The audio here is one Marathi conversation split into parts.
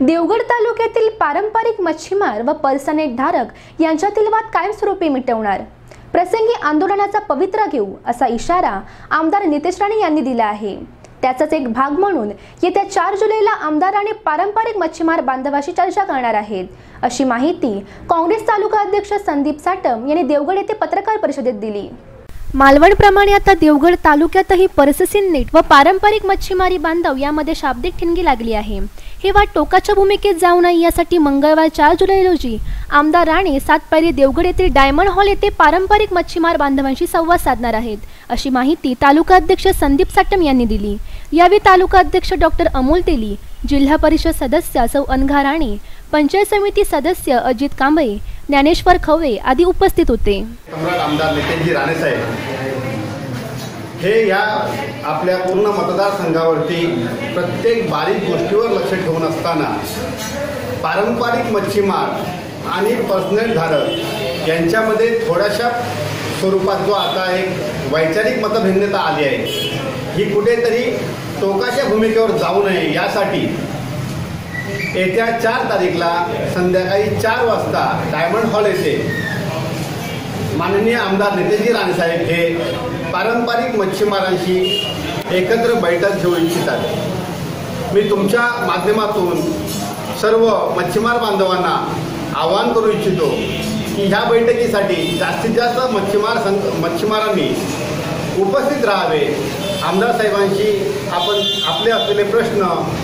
देवगड तालुक्यातील पारंपरिक मच्छीमार व पर्सनेट धारक यांच्यातील वाद कायमस्वरूपी मिटवणार. प्रसंगी आंदोलनाचा पवित्रा घेऊ असा इशारा आमदार नितेश राणे यांनी दिला आहे. त्याचाच एक भाग म्हणून येत्या चार जुलैला आमदार आणि पारंपरिक मच्छीमार बांधवाशी चर्चा करणार आहेत. अशी माहिती काँग्रेस तालुका अध्यक्ष संदीप साटम यांनी देवगड येथे पत्रकार परिषदेत दिली. मालवणप्रमाणे आता देवगड तालुक्यातही पर्ससीन नेट व पारंपरिक मच्छीमारी बांधव यामध्ये शाब्दिक ठिणगी लागली आहे. हे वाद टोकाच्या भूमिकेत जाऊ नये यासाठी मंगळवार चार जुलै रोजी आमदार राणे सातपायरी देवगड येथील डायमंड हॉल येथे पारंपरिक मच्छीमार बांधवांशी संवाद साधणार आहेत अशी माहिती तालुका अध्यक्ष संदीप साटम यांनी दिली. यावेळी तालुका अध्यक्ष डॉक्टर अमोल तेली जिल्हा परिषद सदस्य सौ अनघा राणे पंचायत समिती सदस्य अजित कांबळे ज्ञानेश्वर खवळे आदी उपस्थित होते. सम्राट आमदार नितेशजी राणेसाहेब हे या आपल्या पूर्ण मतदारसंघावरती प्रत्येक बारीक गोष्टीवर लक्ष ठेवून असताना पारंपरिक मच्छीमार आणि पर्सनल धारक यांच्यामध्ये थोड्याशा स्वरूपात जो आता एक वैचारिक मतभिन्नता आली आहे ही कुठेतरी टोकाच्या भूमिकेवर जाऊ नये यासाठी येत्या चार तारीखला संध्याकाळी चार वाजता डायमंड हॉल येथे माननीय आमदार नितेशजी राणेसाहेब हे पारंपरिक मच्छीमारांशी एकत्र बैठक घेऊ इच्छितात. मी तुमच्या माध्यमातून सर्व मच्छीमार बांधवांना आवाहन करू इच्छितो की ह्या बैठकीसाठी जास्तीत जास्त मच्छीमार संघ मच्छीमारांनी उपस्थित राहावे. आमदार साहेबांशी आपण आपले असलेले प्रश्न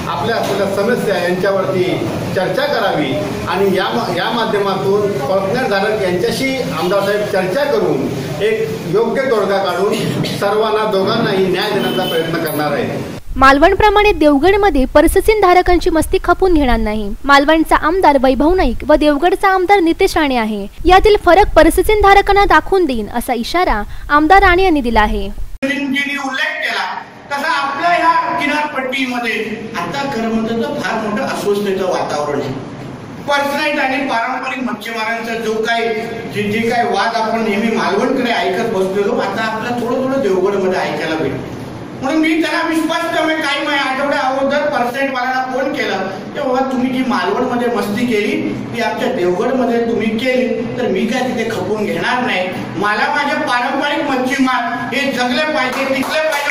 आपल्या असलेल्या समस्या यांच्यावरती चर्चा करावी आणि या या माध्यमातून धारक यांच्याशी आमदार साहेब चर्चा करून एक योग्य तोडगा काढून सर्वांना दोघांनाही न्याय देण्याचा प्रयत्न करणार आहे मालवणप्रमाणे देवगडमध्ये परससीन धारकांची मस्ती खपून घेणार नाही. मालवणचा आमदार वैभव नाईक व देवगडचा आमदार नितेश राणे आहे. यातील फरक परससीन धारकांना दाखवून देईन असा इशारा आमदार राणे यांनी दिला आहे. तसा आपल्या ह्या किनारपट्टीमध्ये आता खरं म्हणतं तर फार मोठं अस्वस्थतेचं वातावरण आहे. पर्सनाईट आणि पारंपरिक मच्छीमारांचा जो काही जे जे काही वाद आपण नेहमी मालवणकडे ऐकत बसलेलो आता आपल्याला थोडं थोडं देवगडमध्ये ऐकायला भेटतो. म्हणून मी त्याला विश्वास काही माझ्या आठवड्या अगोदर पर्सनाईट वाल्याला फोन केला. की बाबा तुम्ही जी मालवणमध्ये मस्ती केली ती आमच्या देवगडमध्ये तुम्ही केली तर मी काय तिथे खपून घेणार नाही? मला माझे पारंपरिक मच्छीमार हे जगले पाहिजे टिकले पाहिजे